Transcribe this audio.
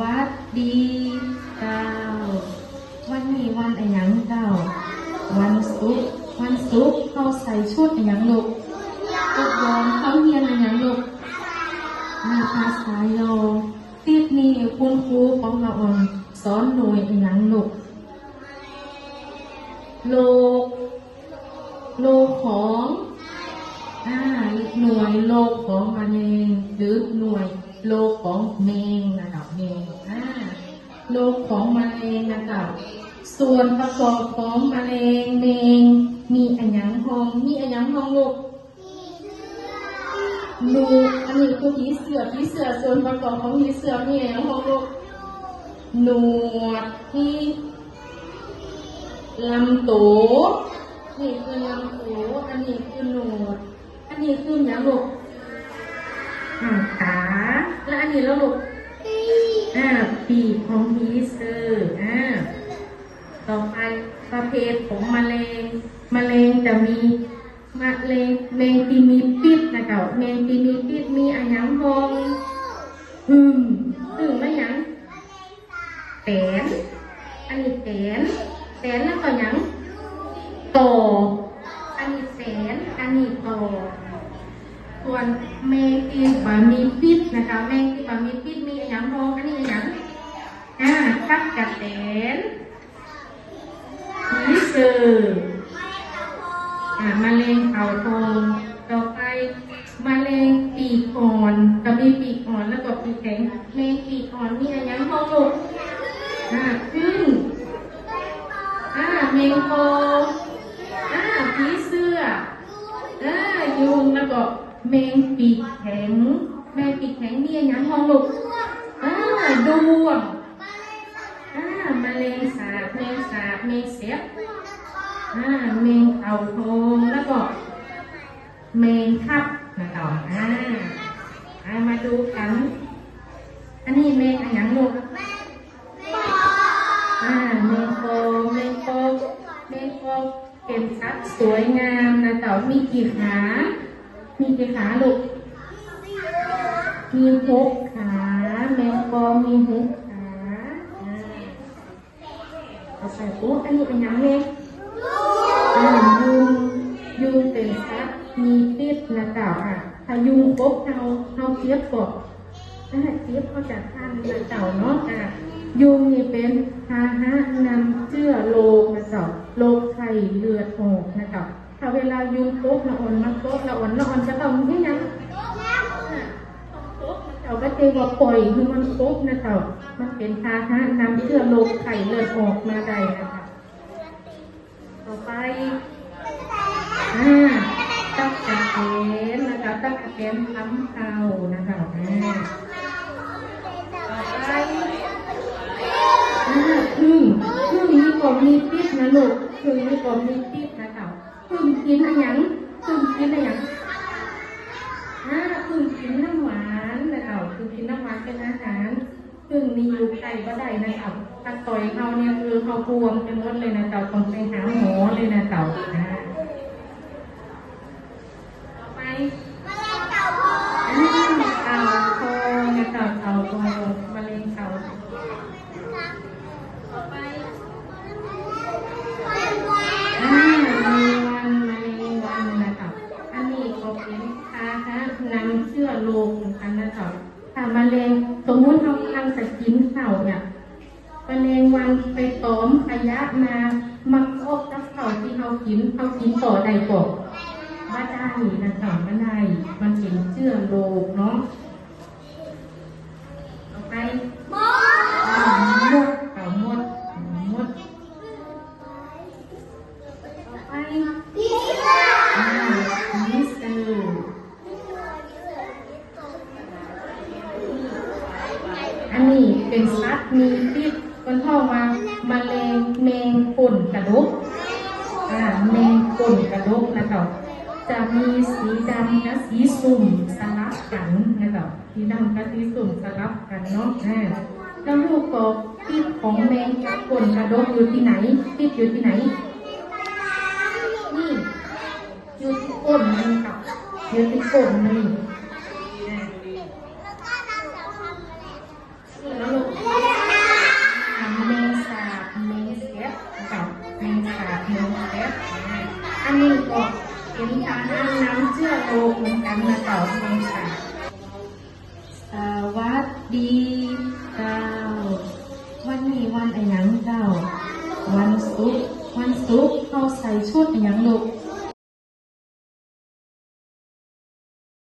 วัสดีเจ้า วันนี้วันอะไรยังเจ้า วันศุกร์วันศุกร์เขาใส่ชุดอะไรยังลูกชุดยอมเขาเรียนอะไรยังลูกมีภาษาโยติดนี้คุณครูของเราออนสอนโดยอะไรยังลูกโลกโลกของ อ่าหน่วยโลกของมะเร็งหรือหน่วยโลกของเมงนะครับเมงอ่าโลกของมะเร็งนะครับส่วนประกอบของมะเร็งเมงมีอันยังห้อง มีอันยังห้องลูกลูอันนี้คือผีเสือผีเสือส่วนประกอบของผีเสือมีอันยังห้องลูกหนวดที่ลำตัวนี่คือลำตัวอันนี้คือหนวด อันนี้คือหยังลูกอ่าขาและอันนี้แล้วลูกอ่าปีกของพีเซอร์อ่าต่อไปประเภทของมะเร็งมะเร็งจะมีมะเร็งแมงที่มีพิษนะเก่าแมงที่มีพิษมีอันหยังพองอืมถึงไม่ยังแตนอันนี้แตนแตนแล้วก็หยังต่ออันนี้แสน อันนี้ต่อ ส่วนแมงตีนบะมีพิษนะคะ แมงตีนบะมีพิษมีอหย่างพองอันนี้อหย่างอ่าทับกระแตนผีเสืออ่ามะเร็งเข่าทองต่อไปมะเร็งปีกอ่อนก็มีปีกอ่อนแล้วก็ปีกแข็งแมงปีกอ่อนมีอะไรย่างพองลูกอ่าขึ้นอ่าเมงโคอ่าผีเสื้ออ่ายุงแล้วก็แมงปีกแข็งแมงปีกแข็งมีอะไรย่างห้องลูกอ่าดวงอ่ามะเร็งสาบแมงสาบแมงเสียบอ่าแมงเต่าทองแล้วก็ แมงทับนะต่ออ่าอ่ามาดูกัน อันนี้แมงอะไรอย่างลูกอ่าเมงโกเมงโกเมงโกเป็นสัตว์สวยงามนะเต่ามีกี่ขา มีกี่ขาลูก มีหกขาแมงโกมีหกขาอ่าเอาใส่ปุ๊บอันนี้เป็นยังไงอ่ายุงยุงเป็นสัตว์ มีพิษนะเต่าอะถ้ายุงปุ๊บเราเราเทียบกบถ้าเทียบเขาจะท่านนะเต่าเนาะอะยุงนี่เป็นพาหะนำเชื้อโรคนะเต่าโรคไข้เลือดออกนะเต่าถ้าเวลายุงปุ๊บละอ่อนมาปุ๊บละอ่อนละอ่อนจะต้องที่ยังอะปุ๊บนะเต่าก็เตว่าปล่อยคือมันปุ๊บนะเต่ามันเป็นพาหะนำเชื้อโรคไข้เลือดออกมาได้นะคะต่อไปอ่า ตักกะเตนนะคะตักกะเตนทำเอานะคะอ่าต่อไปอ่าพึ่งพึ่งมีกบมีพิษนะลูกพึ่งมีกบมีพิษนะคะพึ่งกินอะไรหยังพึ่งกินอะไรหยังอ่าพึ่งกินน้ำหวานนะคะพึ่งกินน้ำหวานเป็นอาหารพึ่งมีอยู่ไก่ก็ได้นะคะถ้าต่อยเขาเนี่ยคือเขาบวมไปหมดเลยนะเต่าต้องไปหาหมอเลยนะเต่าอ่า ต่อไปอันนี้เต่าทองนะเต่าเต่าทองมะเร็งเต่าต่อไปอ่ามีวันมะเร็งวันนะครับอันนี้ก็เป็นพาหะนำเชื้อโรคเหมือนกันนะครับถ้ามะเร็งสมมุติเรากำลังจะกินข้าวเนี่ยมะเร็งวันไปตอ มขยะมามาครบกับข้าที่เขากินเขากินต่อได้ก่อนว่าได้นะคะว่าได้มันเป็นเชื่อโลกเนาะต่อไปอ่ามดเต่ามดมดต่อไปอ่ามิสเตอร์อันนี้เป็นสัตว์มีพิษคนเข้ามา มะเร็งแมงป่นกระดูกอ่าแมงป่นกระดกนะคะจะมีสีดำกับสีสุ่มสลับกันนะคะสีดำกับสีสุ่มสลับกันเนาะอ่าแล้วลูกกบพิษของแมงป่นกระดกอยู่ที่ไหนพิษอยู่ที่ไหนนี่อยู่ที่ก้นมันค่ะอยู่ที่ก้นมัน อันนี้ก็เป็นการอ้างน้ำเชื่อโลเหมือนกันมาต่อเองค่ะวัดดีเก้า วันนี้วันอะไรยังเก้า วันศุกร์วันศุกร์เราใส่ชุดอะไรยังลูก